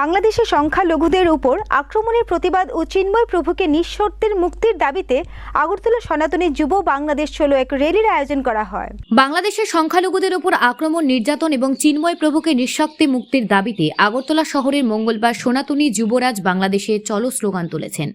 বাংলাদেশে সংখ্যালঘুদের উপর আক্রমণের প্রতিবাদ ও চিন্ময় প্রভুকে নিঃশর্তের মুক্তির দাবিতে আগরতলা সনাতনী যুব বাংলাদেশ চলো এক র্যালির আয়োজন করা হয়। বাংলাদেশের সংখ্যালঘুদের উপর আক্রমণ, নির্যাতন এবং চিন্ময় প্রভুকে নিঃশক্তি মুক্তির দাবিতে আগরতলা শহরের মঙ্গলবার সনাতনী যুবরাজ বাংলাদেশে চলো স্লোগান তুলেছেন।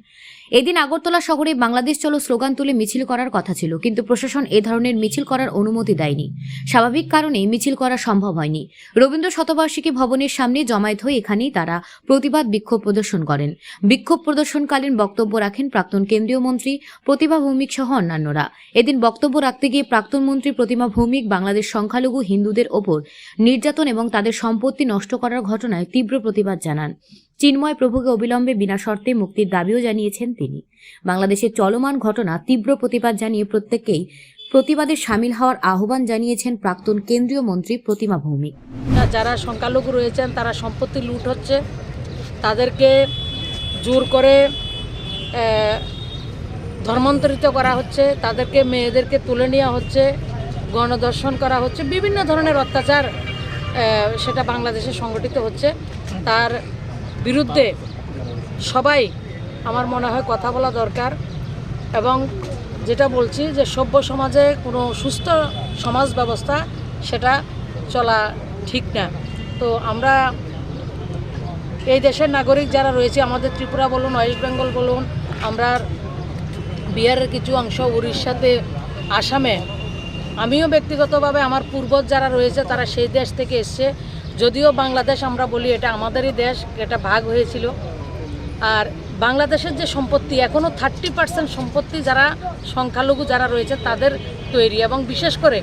এদিন আগরতলা শহরে বাংলাদেশ চলো স্লোগান তুলে মিছিল করার কথা ছিল, কিন্তু প্রশাসন এ ধরনের মিছিল করার অনুমতি দেয়নি। স্বাভাবিক কারণে মিছিল করা সম্ভব হয়নি। রবীন্দ্র শতবার্ষিকী ভবনের সামনে জমায়েত হয়ে এখানেই তারা প্রতিবাদ বিক্ষোভ প্রদর্শন করেন। বিক্ষোভ প্রদর্শনকালীন বক্তব্য রাখেন প্রাক্তন কেন্দ্রীয় মন্ত্রী প্রতিভা ভৌমিক সহ অন্যান্যরা। এদিন বক্তব্য রাখতে গিয়ে প্রাক্তন মন্ত্রী প্রতিমা ভৌমিক বাংলাদেশ সংখ্যালঘু হিন্দুদের ওপর নির্যাতন এবং তাদের সম্পত্তি নষ্ট করার ঘটনায় তীব্র প্রতিবাদ জানান। চিন্ময় প্রভুকে অবিলম্বে বিনা শর্তে মুক্তির দাবিও জানিয়েছেন তিনি। বাংলাদেশের চলমান ঘটনা তীব্র প্রতিবাদ জানিয়ে প্রত্যেককেই প্রতিবাদে সামিল হওয়ার আহ্বান জানিয়েছেন প্রাক্তন কেন্দ্রীয় মন্ত্রী প্রতিমা ভৌমিক। যারা সংখ্যালঘু রয়েছেন, তারা সম্পত্তি লুট হচ্ছে। তাদেরকে জোর করে ধর্মান্তরিত করা হচ্ছে। তাদেরকে, মেয়েদেরকে তুলে নেওয়া হচ্ছে গণদর্শন করা হচ্ছে। বিভিন্ন ধরনের অত্যাচার সেটা বাংলাদেশে সংগঠিত হচ্ছে। তার বিরুদ্ধে সবাই আমার মনে হয় কথা বলা দরকার এবং যেটা বলছি যে সভ্য সমাজে কোনো সুস্থ সমাজ ব্যবস্থা সেটা চলা ঠিক না। তো আমরা এই দেশের নাগরিক যারা রয়েছে, আমাদের ত্রিপুরা বলুন, ওয়েস্ট বেঙ্গল বলুন, আমরা বিহারের কিছু অংশ, উড়িষ্যাতে, আসামে, আমিও ব্যক্তিগতভাবে আমার পূর্বজ যারা রয়েছে, তারা সেই দেশ থেকে এসছে। যদিও বাংলাদেশ আমরা বলি এটা আমাদেরই দেশ, এটা ভাগ হয়েছিল। আর বাংলাদেশের যে সম্পত্তি এখনও থার্টি পার্সেন্ট সম্পত্তি যারা সংখ্যালঘু যারা রয়েছে তাদের তৈরি এবং বিশেষ করে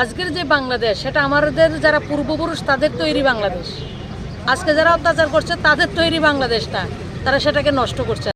আজকের যে বাংলাদেশ, সেটা আমাদের যারা পূর্বপুরুষ তাদের তৈরি বাংলাদেশ। আজকে যারা অত্যাচার করছে তাদের তৈরি বাংলাদেশটা, তারা সেটাকে নষ্ট করছে।